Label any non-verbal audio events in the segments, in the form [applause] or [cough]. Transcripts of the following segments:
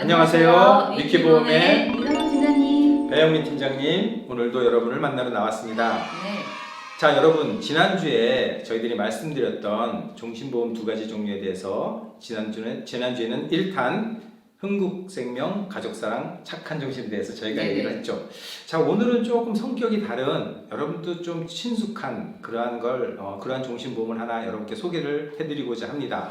안녕하세요. 위키보험의 이상훈 기자님. 배영민 팀장님, 오늘도 여러분을 만나러 나왔습니다. 네. 자, 여러분, 지난주에 저희들이 말씀드렸던 종신보험 두 가지 종류에 대해서 지난주는, 지난주에는 1탄 흥국생명 가족사랑 착한 정신에 대해서 저희가 네네. 얘기를 했죠. 자, 오늘은 조금 성격이 다른 여러분도 좀 친숙한 그러한 걸, 어, 그러한 종신보험을 하나 여러분께 소개를 해드리고자 합니다.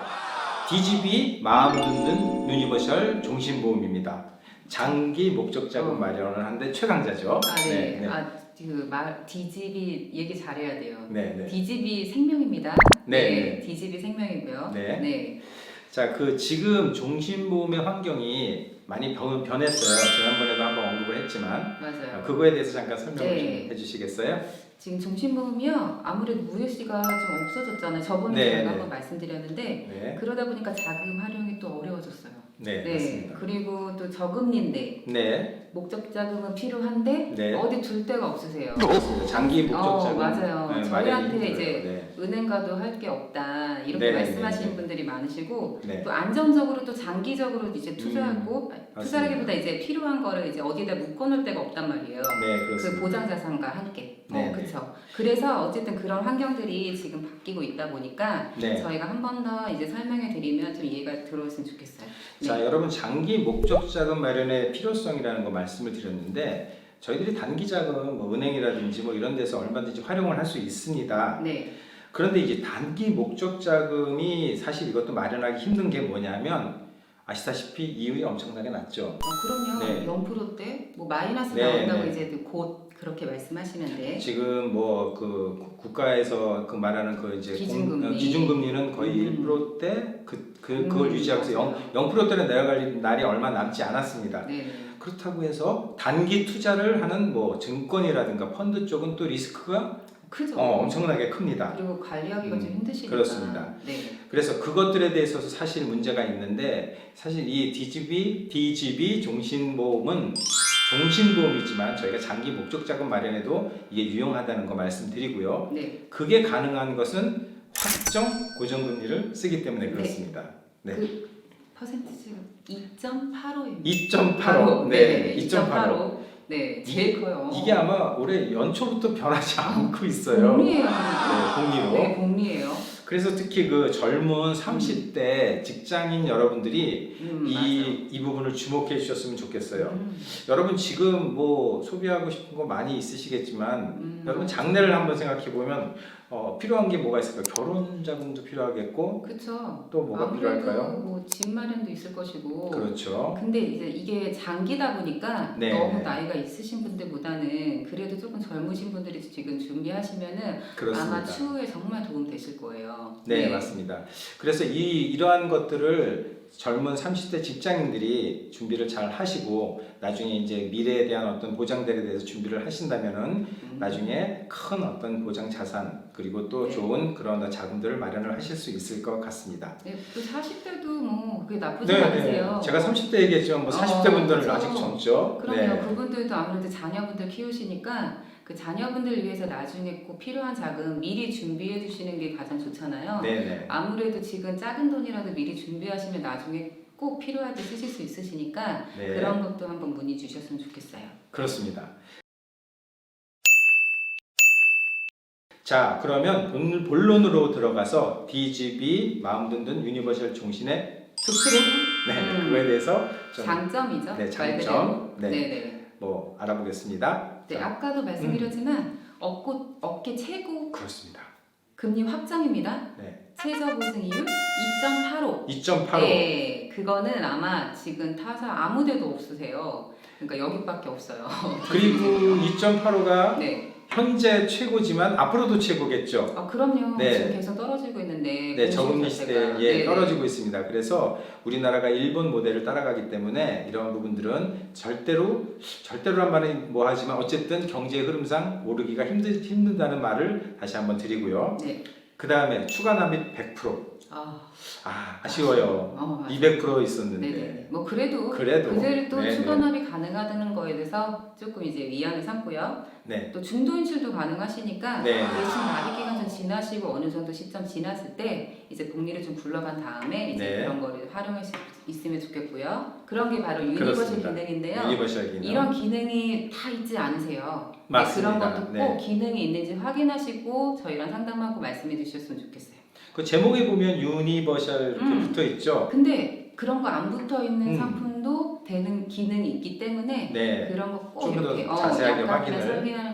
DGB 마음 듣는 유니버셜 종신보험입니다. 장기 목적 자금 어. 마련을 하는데 최강자죠. 아, 네. 네, 아, 그말 DGB 얘기 잘해야 돼요. 네, 네. DGB 생명입니다. 네, DGB 생명이고요. 네. 네. 자, 그 지금 종신보험의 환경이 많이 변, 변했어요. 지난번에도 한번 언급을 했지만 맞아요. 어, 그거에 대해서 잠깐 설명을 네. 좀 해주시겠어요? 지금 종신보험이요. 아무래도 무효시가 좀 없어졌잖아요. 저번에 네, 제가 네. 한번 말씀드렸는데 네, 그러다 보니까 자금 활용이 또 어려워졌어요. 네, 네. 맞습니다. 그리고 또 저금리인데 네, 목적 자금은 필요한데 네. 어디 둘 데가 없으세요. 그렇습니다. 장기 목적 어, 자금 맞아요. 네, 저희한테 마련이 이제 힘들어요. 은행가도 할 게 없다 이렇게 네, 말씀하시는 네, 네. 분들이 많으시고 네, 네, 또 안정적으로 또 장기적으로 이제 투자하고 음, 투자하기보다 이제 필요한 거를 이제 어디다 묶어놓을 데가 없단 말이에요. 네, 그 그렇습니다. 보장 자산과 함께. 네, 어, 네. 그렇죠. 그래서 어쨌든 그런 환경들이 지금 바뀌고 있다 보니까 네. 저희가 한 번 더 이제 설명해 드리면 좀 이해가 들어왔으면 좋겠어요. 네. 자, 여러분 장기 목적 자금 마련의 필요성이라는 거 말씀 을 드렸는데 저희들이 단기 자금 뭐 은행이라든지 뭐 이런 데서 얼마든지 활용을 할 수 있습니다. 네. 그런데 이제 단기 목적 자금이 사실 이것도 마련하기 힘든 게 뭐냐면 아시다시피 이율이 엄청나게 낮죠. 어, 그럼요. 네. 0%대 뭐 마이너스 네, 나온다고 네. 이제 곧 그렇게 말씀하시는데 지금 뭐 그 국가에서 그 말하는 그 이제 기준금리. 공- 어, 기준금리는 거의 음. 1%대 그, 그 음, 그걸 유지하고서 0, 맞아요. 0%대로 내려갈 날이 얼마 남지 않았습니다. 네. 네. 그렇다고 해서 단기 투자를 하는 뭐 증권이라든가 펀드 쪽은 또 리스크가 크죠. 어, 엄청나게 큽니다. 그리고 관리하기가 음, 좀 힘드시니까. 그렇습니다. 네. 그래서 그것들에 대해서도 사실 문제가 있는데 사실 이 DGB, DGB 종신보험은 종신보험이지만 저희가 장기 목적 자금 마련에도 이게 유용하다는 거 말씀드리고요. 네. 그게 가능한 것은 확정 고정금리를 쓰기 때문에 그렇습니다. 네. 그 퍼센티지가 2.85입니다. 2.85. 네, 2.85. 네, 제일 커요. 이게 아마 올해 연초부터 변하지 않고 있어요. 공리예요. 네, 공리로. 네, 공리예요. 그래서 특히 그 젊은 30대 직장인 여러분들이 음, 이, 이 부분을 주목해 주셨으면. 좋겠어요. 음, 여러분 지금 뭐 소비하고 싶은 거 많이 있으시겠지만 음. 여러분 장래를 한번 생각해 보면 어, 필요한 게 뭐가 있을까? 결혼 자금도 필요하겠고 그쵸. 또 뭐가 필요할까요? 뭐집 마련도 있을 것이고. 그렇죠. 근데 이제 이게 장기다 보니까 네. 너무 나이가 있으신 분들보다는 그래도 조금 젊으신 분들이 지금 준비하시면은 그렇습니다. 아마 추후에 정말 도움 되실 거예요. 네, 맞습니다. 그래서 이 이러한 것들을 젊은 30대 직장인들이 준비를 잘 하시고 나중에 이제 미래에 대한 어떤 보장들에 대해서 준비를 하신다면은 음. 나중에 큰 어떤 보장 자산 그리고 또 네. 좋은 그런 자금들을 마련을 하실 수 있을 것 같습니다. 네, 또 40대도 뭐 그게 나쁘지 않으세요. 제가 30대 얘기했지만 뭐 40대 어, 분들은 그렇죠. 아직 젊죠. 그럼요. 네. 그분들도 아무래도 자녀분들 키우시니까 그 자녀분들 위해서 나중에 꼭 필요한 자금 미리 준비해 두시는 게 가장 좋잖아요. 네, 네. 아무래도 지금 작은 돈이라도 미리 준비하시면 나중에 꼭 필요할 때 쓰실 수 있으시니까 네. 그런 것도 한번 문의 주셨으면 좋겠어요. 그렇습니다. 자, 그러면 본- 본론으로 들어가서 DGB 마음 든든 유니버셜 종신의 특징, 네, 음. 그거에 대해서 좀 장점이죠. 네, 말 장점, 그대로. 네. 네, 네. 뭐 알아보겠습니다. 네, 자, 아까도 말씀드렸지만 업고, 업계 최고 그렇습니다. 금리 확정입니다. 네. 최저 보증이율 2.85. 2.85. 네, 그거는 아마 지금 타사 아무데도 없으세요. 그러니까 여기밖에 없어요. 그리고 [laughs] 2.85가 네, 현재 최고지만 앞으로도 최고겠죠. 아 그럼요. 네. 지금 계속 떨어지고 있는데. 네, 저금리. 시대에 예, 네. 떨어지고 있습니다. 그래서 우리나라가 일본 모델을 따라가기 때문에 이런 부분들은 절대로 절대로란 말은 뭐 하지만 어쨌든 경제 흐름상 오르기가 힘들 힘든다는 말을 다시 한번 드리고요. 네, 그 다음에 추가 납입 100%. 아, 아, 아쉬워요. 어, 맞아요. 200% 있었는데. 네네. 뭐 그래도 그래도 그대로 또 네네. 추가납이 가능하다는 거에 대해서 조금 이제 위안을 삼고요. 네. 또 중도 인출도 가능하시니까 네. 대신 납입 기간 좀 지나시고 어느 정도 시점 지났을 때 이제 복리를 좀 굴러간 다음에 이제 네. 그런 거를 활용할 수 있으면 좋겠고요. 그런 게 바로 유니버셜 그렇습니다. 기능인데요. 유니버셜 기능. 이런 기능이 다 있지 않으세요. 네, 맞습니다. 그런 것도 네. 꼭 기능이 있는지 확인하시고 저희랑 상담하고 말씀해 주셨으면 좋겠어요. 그 제목에 보면 유니버셜 이렇게 음. 붙어 있죠. 근데 그런 거 안 붙어 있는 음. 상품도 되는 기능이 있기 때문에 네. 그런 거 꼭 좀더 이렇게 어, 자세하게 약간 확인을,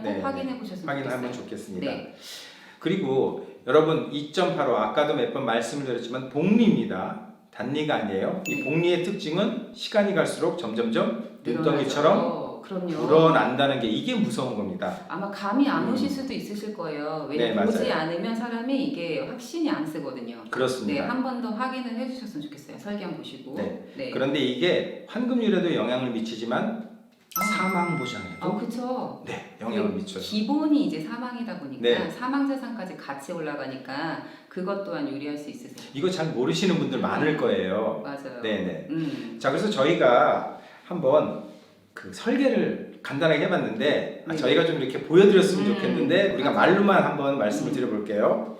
꼭 네, 확인해 보셨으면 확인하면 좋겠어요. 좋겠습니다. 네. 그리고 여러분 2.85 아까도 몇 번 말씀을 드렸지만 복리입니다. 단리가 아니에요. 이 네. 복리의 특징은 시간이 갈수록 점점점 늘어나죠. 눈덩이처럼 어, 그럼요. 불어난다는 게 이게 무서운 겁니다. 아마 감이 안 음. 오실 수도 있으실 거예요. 네, 왜냐면 보지 맞아요. 않으면 사람이 이게 확신이 안 쓰거든요. 네, 그렇습니다. 한 번 더 확인을 해주셨으면 좋겠어요. 설계한 보시고. 네. 네. 그런데 이게 환급률에도 영향을 미치지만 아. 사망 보장에도 어, 그쵸. 네, 영향을 그 미쳐요. 기본이 이제 사망이다 보니까 네. 사망 재산까지 같이 올라가니까 그것 또한 유리할 수 있으세요. 이거 잘 모르시는 분들 많을 거예요. 맞아요. 네네. 음. 자, 그래서 저희가 한번 그 설계를 간단하게 해봤는데 아, 네. 저희가 좀 이렇게 보여드렸으면 음, 좋겠는데 우리가. 말로만 한번 말씀을 음. 드려볼게요.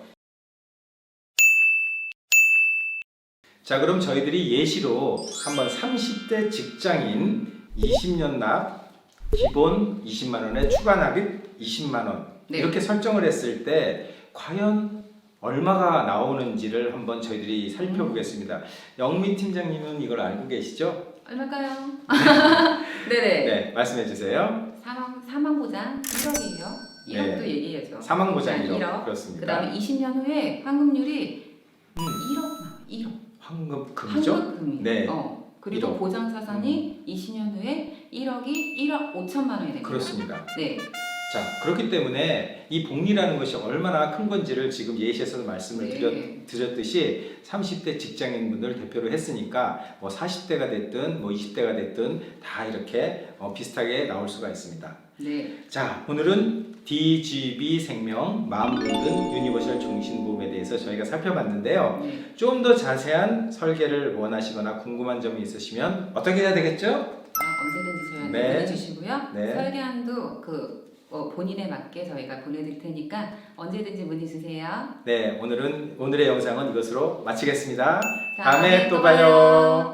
자, 그럼 저희들이 예시로 한번 30대 직장인 20년 납 기본 20만 원에 추가 납입 20만 원 네. 이렇게 설정을 했을 때 과연 얼마가 나오는지를 한번 저희들이 살펴보겠습니다. 영미 팀장님은 이걸 알고 계시죠? 얼마일까요? [laughs] 네네. 네, 말씀해 주세요. 사망 사망 보장 1억이에요. 1억도 네. 얘기해야죠. 사망 보장 일억. 1억 그렇습니다. 그다음에 20년 후에 환급률이 음, 1억 나와. 1억. 환급금이죠? 환급금이. 네. 어. 그리고 1억. 보장 자산이 20년 후에 1억이 1억 5천만 원이 됩니다. 그렇습니다. 네. 자, 그렇기 때문에 이 복리라는 것이 얼마나 큰 건지를 지금 예시에서 말씀을 네. 드렸, 드렸듯이 30대 직장인분들 대표로 했으니까 뭐 40대가 됐든 뭐 20대가 됐든 다 이렇게 어, 비슷하게 나올 수가 있습니다. 네. 자, 오늘은 DGB 생명 마음 모든 유니버셜 종신보험에 대해서 저희가 살펴봤는데요. 네. 좀 더 자세한 설계를 원하시거나 궁금한 점이 있으시면 어떻게 해야 되겠죠? 아, 언제든지 저희한테 네. 보내주시고요. 네. 설계안도 그 어, 본인에 맞게 저희가 보내드릴 테니까 언제든지 문의 주세요. 네, 오늘은 오늘의 영상은 이것으로 마치겠습니다. 자, 다음에 또 봐요.